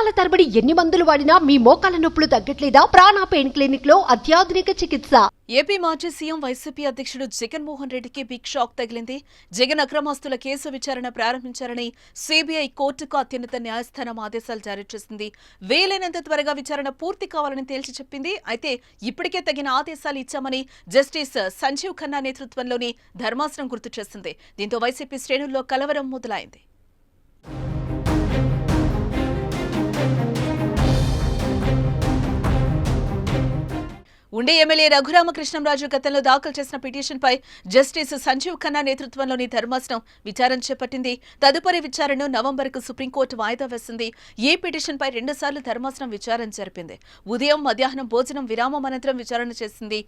సంవత్సరాల తరబడి ఎన్ని మందులు వాడినా మీ మోకాల నొప్పులు తగ్గట్లేదా? ప్రాణ పెయిన్ క్లినిక్లో అత్యాధునిక చికిత్స. ఏపీ మాజీ సీఎం వైసీపీ అధ్యక్షుడు జగన్మోహన్ రెడ్డికి బిగ్ షాక్ తగిలింది. జగన్ అక్రమాస్తుల కేసు విచారణ ప్రారంభించారని సీబీఐ కోర్టుకు అత్యున్నత న్యాయస్థానం ఆదేశాలు జారీ చేసింది. వీలైనంత త్వరగా విచారణ పూర్తి కావాలని తేల్చి చెప్పింది. అయితే ఇప్పటికే తగిన ఆదేశాలు ఇచ్చామని జస్టిస్ సంజీవ్ ఖన్నా నేతృత్వంలోని ధర్మాసనం గుర్తు చేసింది. దీంతో వైసీపీ శ్రేణుల్లో కలవరం మొదలైంది. ఉండే ఎమ్మెల్యే రఘురామకృష్ణంరాజు గతంలో దాఖలు చేసిన పిటిషన్పై జస్టిస్ సంజీవ్ ఖన్నా నేతృత్వంలోని ధర్మాసనం విచారణ చేపట్టింది. తదుపరి విచారణను నవంబర్కు సుప్రీంకోర్టు వాయిదా వేసింది. ఈ పిటిషన్పై రెండుసార్లు ధర్మాసనం విచారణ జరిపింది. ఉదయం మధ్యాహ్నం భోజనం విరామం అనంతరం విచారణ చేసింది.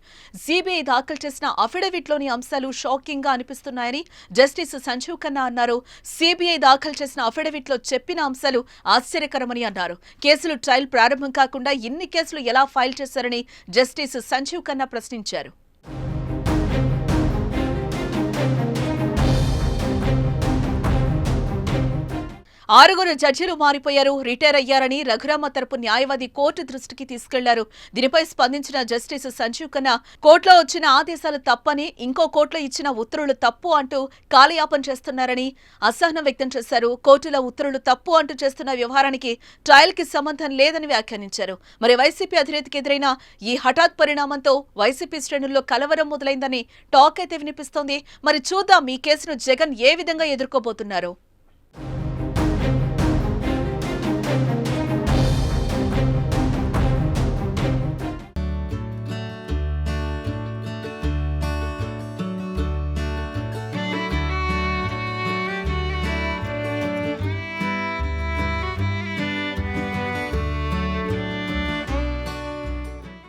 సిబిఐ దాఖలు చేసిన అఫిడవిట్లోని అంశాలు షాకింగ్గా అనిపిస్తున్నాయని జస్టిస్ సంజీవ్ ఖన్నా అన్నారు. సిబిఐ దాఖలు చేసిన అఫిడవిట్లో చెప్పిన అంశాలు ఆశ్చర్యకరమని అన్నారు. కేసులు ట్రయల్ ప్రారంభం కాకుండా ఇన్ని కేసులు ఎలా ఫైల్ చేశారని జస్టిస్ సంజీవ్ ఖన్నా ప్రశ్నించారు. ఆరుగురు జడ్జీలు మారిపోయారు రిటైర్ అయ్యారని రఘురామ తరపు న్యాయవాది కోర్టు దృష్టికి తీసుకెళ్ళారు. దీనిపై స్పందించిన జస్టిస్ సంజీవ్ ఖన్నా కోర్టులో వచ్చిన ఆదేశాలు తప్పని ఇంకో కోర్టులో ఇచ్చిన ఉత్తర్వులు తప్పు అంటూ కాలయాపన చేస్తున్నారని అసహనం వ్యక్తం చేశారు. కోర్టులో ఉత్తర్వులు తప్పు అంటూ చేస్తున్న వ్యవహారానికి ట్రయల్కి సంబంధం లేదని వ్యాఖ్యానించారు. మరి వైసీపీ అధినేతకి ఎదురైన ఈ హఠాత్ పరిణామంతో వైసీపీ శ్రేణుల్లో కలవరం మొదలైందని టాక్ అయితే వినిపిస్తోంది. మరి చూద్దాం ఈ కేసును జగన్ ఏ విధంగా ఎదుర్కోబోతున్నారు?